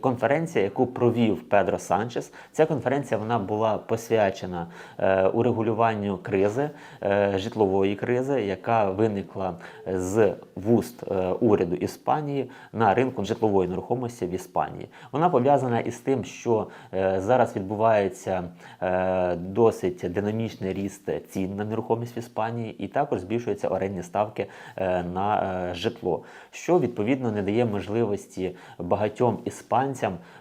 Конференція, яку провів Педро Санчес, ця конференція вона була посвячена е, урегулюванню кризи, е, житлової кризи, яка виникла з вуст е, уряду Іспанії на ринку житлової нерухомості в Іспанії. Вона пов'язана із тим, що е, зараз відбувається е, досить динамічний ріст цін на нерухомість в Іспанії, і також збільшуються орендні ставки е, на е, житло, що відповідно не дає можливості багатьом іспанцям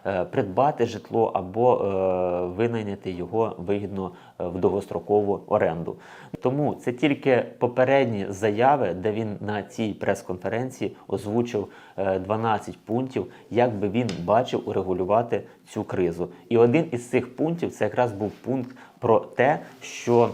е, придбати житло або е, винайняти його вигідно е, в довгострокову оренду. Тому це тільки попередні заяви, де він на цій прес-конференції озвучив е, 12 пунктів, як би він бачив урегулювати цю кризу. І один із цих пунктів це якраз був пункт про те, що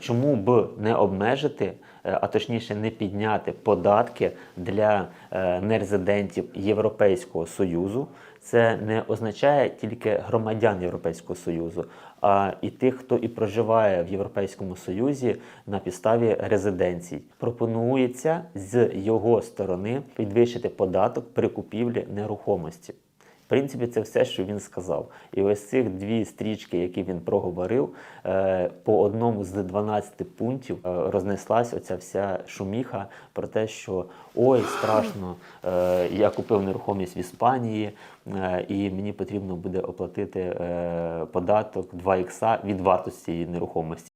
чому б не обмежити, а точніше не підняти податки для е, нерезидентів Європейського Союзу. Це не означає тільки громадян Європейського Союзу, а і тих, хто і проживає в Європейському Союзі на підставі резиденцій. Пропонується з його сторони підвищити податок при купівлі нерухомості. Принципі, це все, що він сказав. І ось цих дві стрічки, які він проговорив, е, по одному з 12 пунктів е, рознеслась оця вся шуміха про те, що ой, страшно, е, я купив нерухомість в Іспанії, і мені потрібно буде оплатити податок 2 ікса від вартості нерухомості.